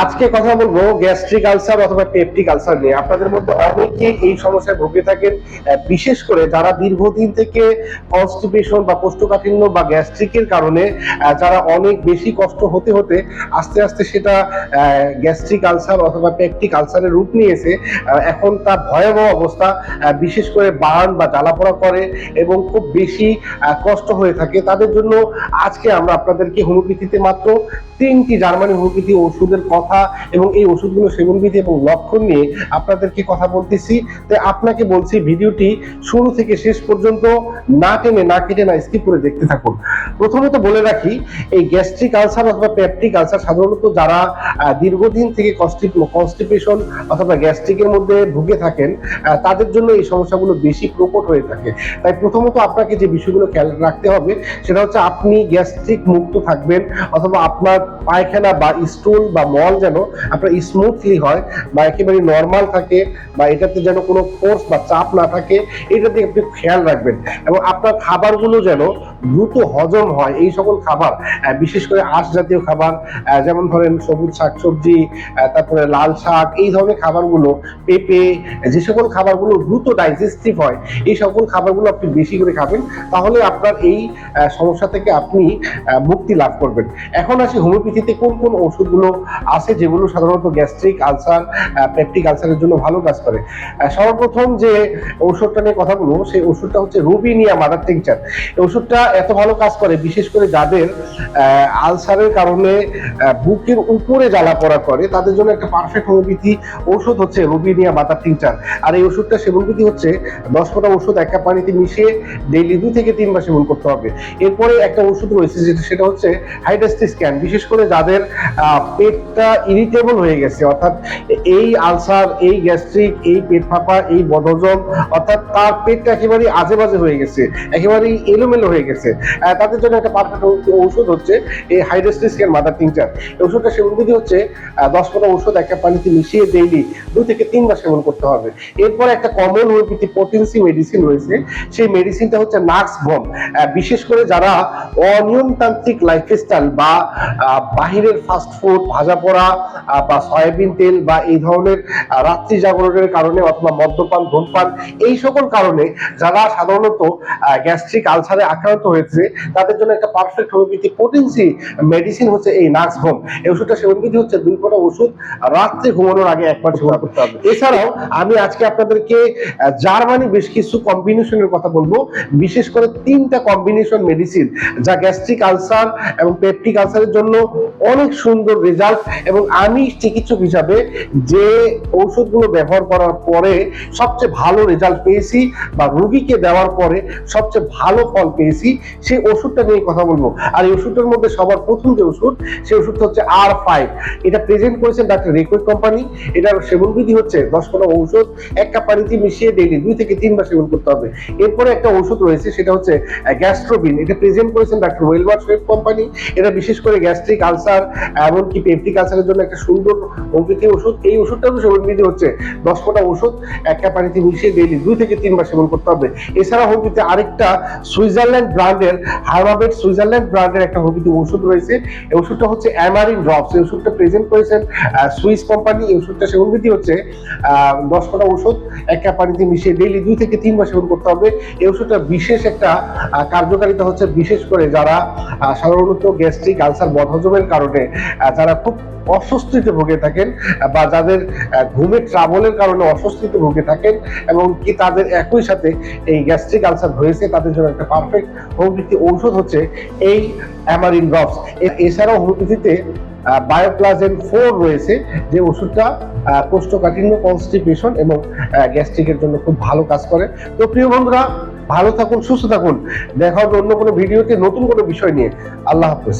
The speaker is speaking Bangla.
আজকে কথা বলব গ্যাস্ট্রিক আলসার অথবা পেপটিক আলসার নিয়ে। আপনাদের মধ্যে অনেকে এই সমস্যায় ভুগে থাকেন বিশেষ করে যারা দীর্ঘদিন থেকে কনস্টিপেশন বা কোষ্ঠকাঠিন্য বা গ্যাস্ট্রিকের কারণে যারা অনেক বেশি কষ্ট হতে হতে আস্তে আস্তে সেটা গ্যাস্ট্রিক আলসার অথবা পেপটিক আলসারের রূপ নিয়েছে এখন তার ভয়াবহ অবস্থা বিশেষ করে বার্ন বা জ্বালাপোড়া করে এবং খুব বেশি কষ্ট হয়ে থাকে। তাদের জন্য আজকে আমরা আপনাদেরকে হোমিওপ্যাথিতে মাত্র তিনটি জার্মানি হোমিওপ্যাথি ওষুধের কথা এবং এই ওষুধগুলো সেবনবিধি এবং লক্ষণ নিয়ে আপনাদেরকে কথা বলতেছি। তাই আপনাকে বলছি, ভিডিওটি শুরু থেকে শেষ পর্যন্ত না টেনে, না কেটে, না স্কিপ করে দেখতে থাকুন। প্রথমত বলে রাখি, এই গ্যাস্ট্রিক আলসার অথবা পেপটিক আলসার সাধারণত যারা দীর্ঘদিন থেকে কনস্টিপেশন অথবা গ্যাস্ট্রিকের মধ্যে ভুগে থাকেন তাদের জন্য এই সমস্যাগুলো বেশি প্রকট হয়ে থাকে। তাই প্রথমত আপনাকে যে বিষয়গুলো খেয়াল রাখতে হবে, সেটা হচ্ছে আপনি গ্যাস্ট্রিক মুক্ত থাকবেন অথবা আপনার পায়খানা বা স্টুল বা মল যেন আপনার স্মুথলি হয় বা একেবারে নর্মাল থাকে বা এটাতে যেন কোনো ফোর্স বা চাপ না থাকে এটা দিকে আপনি খেয়াল রাখবেন। এবং আপনার খাবারগুলো যেন দ্রুত হজম হয় এই সকল খাবার বিশেষ করে আঁশ জাতীয় খাবার যেমন ধরেন সবুজ শাকসবজি আহ, তারপরে লাল শাক এই ধরনের খাবারগুলো পেঁপে যে সকল খাবারগুলো দ্রুত ডাইজেস্টিভ হয় এই সকল খাবারগুলো আপনি বেশি করে খাবেন তাহলে আপনার এই সমস্যা থেকে আপনি মুক্তি লাভ করবেন। এখন আসি হোমিওপ্যাথিতে কোন কোন ওষুধগুলো আছে যেগুলো সাধারণত গ্যাস্ট্রিক আলসার পেপটিক আলসারের জন্য ভালো কাজ করে? সর্বপ্রথম যে ওষুধটা নিয়ে কথা বলব, সেই ওষুধটা হচ্ছে রুবিনিয়া মাদার টিংচার। এই ওষুধটা এত ভালো কাজ করে, বিশেষ করে যাদের আলসারের কারণে বুকের উপরে জ্বালা পড়া করে, তাদের জন্য একটা পারফেক্ট হোমিওপ্যাথি ওষুধ হচ্ছে রুবিনিয়া মাদার টিংচার। আর এই ওষুধটা সেবন বিধি হচ্ছে দশ ফোঁটা ওষুধ এক কাপ পানিতে মিশিয়ে ডেইলি দুই থেকে তিনবার সেবন করতে হবে। এরপরে একটা ওষুধ রয়েছে, যেটা সেটা হচ্ছে হাইড্রাস্টিক স্ক্যান। বিশেষ করে যাদের পেটটা ইরিটেবল হয়ে গেছে, অর্থাৎ এই আলসার, এই গ্যাস্ট্রিক এই পেট ফাঁপা, এই বদহজম, অর্থাৎ তার পেটটা একেবারেই আজে বাজে হয়ে গেছে, একেবারেই এলোমেলো হয়ে গেছে। তাদের জন্য একটা পারফেক্ট ঔষধ হচ্ছে এই হাইড্রাস্টিক স্ক্যান মাদার টিংচার এই ওষুধটা সেবন বিধি হচ্ছে দশ ফোঁটা ওষুধ একটা পানিতে মিশিয়ে ডেইলি দুই থেকে তিনবার সেবন করতে হবে। এরপর একটা কমন হোমিওপ্যাথি পোটেন্সি মেডিসিন রয়েছে, সেই মেডিসিনটা হচ্ছে নাক্স ভম বিশেষ করে যারা অনিয়মতান্ত্রিক লাইফস্টাইল বা বাহিরের ফাস্ট ফুড ভাজা পোড়া বা সয়াবিন তেল বা এই ধরনের রাত্রি জাগরণের কারণে অথবা মদ্যপান, ধূমপান, এই সকল কারণে যারা সাধারণত গ্যাস্ট্রিক আলসারে আক্রান্ত হয়েছে, তাদের জন্য একটা পারফেক্ট হোমিওপ্যাথি পোটেন্সি মেডিসিন হচ্ছে এই নাক্স হোম এই ওষুধটা সেবন বিধি হচ্ছে দুই ফোঁটা ওষুধ, রাত্রে ঘুমানোর আগে একবার সেবন করতে হবে। এছাড়াও আমি আজকে আপনাদেরকে জার্মানি বেশ কিছু কম্বিনেশনের কথা বলব। বিশেষ করে তিনটা কম্বিনেশন মেডিসিন যা গ্যাস্ট্রিক আলসার এবং পেপটিক আলসারের জন্য অনেক সুন্দর রেজাল্ট এবং আমি চিকিৎসক হিসাবে যে ঔষধগুলো ব্যবহার করার পরে সবচেয়ে ভালো রেজাল্ট পেয়েছি বা রোগীকে দেওয়ার পরে সবচেয়ে ভালো ফল পেয়েছি, সেই ওষুধটা নিয়ে কথা বলব। আর এই ওষুধটার মধ্যে সবার প্রথম যে ওষুধ, সেই ওষুধটা হচ্ছে আর ফাইভ এটা প্রেজেন্ট করেছেন ডাক্তার রেকুইক কোম্পানি। এটার সেবন বিধি হচ্ছে দশ কোনো ঔষধ, এক কাপ পানিতে মিশিয়ে ডেইলি দুই থেকে তিনবার সেবন করতে হবে। এরপরে একটা ওষুধ রয়েছে, সেটা হচ্ছে গ্যাস্ট্রোবিন এটা প্রেজেন্ট করেছেন ডাক্তার ওয়েলমার শোয়েব কোম্পানি। এটা বিশেষ করে গ্যাস্ট্রিক আলসার এমনকি পেপটিক আলসারের জন্য একটা সুন্দর হোমিওপ্যাথি ওষুধ। এই ওষুধটারও সেবন বিধি হচ্ছে। দশ ফোঁটা ওষুধ এক কাপ পানিতে মিশিয়ে ডেইলি দুই থেকে তিনবার সেবন করতে হবে। এছাড়া হোমিওপ্যাথি আরেকটা সুইজারল্যান্ড ব্র্যান্ডের হার্মাবেট সুইজারল্যান্ড ব্র্যান্ডের একটা হোমিওপ্যাথি ওষুধ রয়েছে। এই ওষুধটা হচ্ছে অ্যামারিন ড্রপস। এই ওষুধটা প্রেজেন্ট করেছেন সুইস কোম্পানি। এই ওষুধটা সেবন বিধি হচ্ছে দশ ফোঁটা ওষুধ একটা পানিতে মিশিয়ে ডেইলি দুই থেকে তিনবার সেবন করতে হবে। এই ওষুধটা বিশেষ একটা কার্যকারিতা হচ্ছে বিশেষ করে যারা সাধারণত গ্যাস্ট্রিক আলসার বদহজমের কারণে যারা খুব অস্বস্তিতে ভুগে থাকেন বা যাদের আহ, ঘুমের ট্রাবলের কারণে অস্বস্তিতে ভুগে থাকেন এবং কি তাদের একই সাথে এই গ্যাস্ট্রিক আলসার হয়েছে তাদের জন্য একটা পারফেক্ট হোমিওপ্যাথি ঔষধ হচ্ছে এই অ্যামারিন ড্রপস। এছাড়াও হোমিওপ্যাথিতে বায়োপ্লাজেন ফোর রয়েছে যে ওষুধটা কোষ্ঠকাঠিন্য কনস্টিপেশন এবং গ্যাস্ট্রিকের জন্য খুব ভালো কাজ করে। তো প্রিয় বন্ধুরা ভালো থাকুন সুস্থ থাকুন। দেখা হবে অন্য কোনো ভিডিওতে নতুন কোনো বিষয় নিয়ে। আল্লাহ হাফেজ।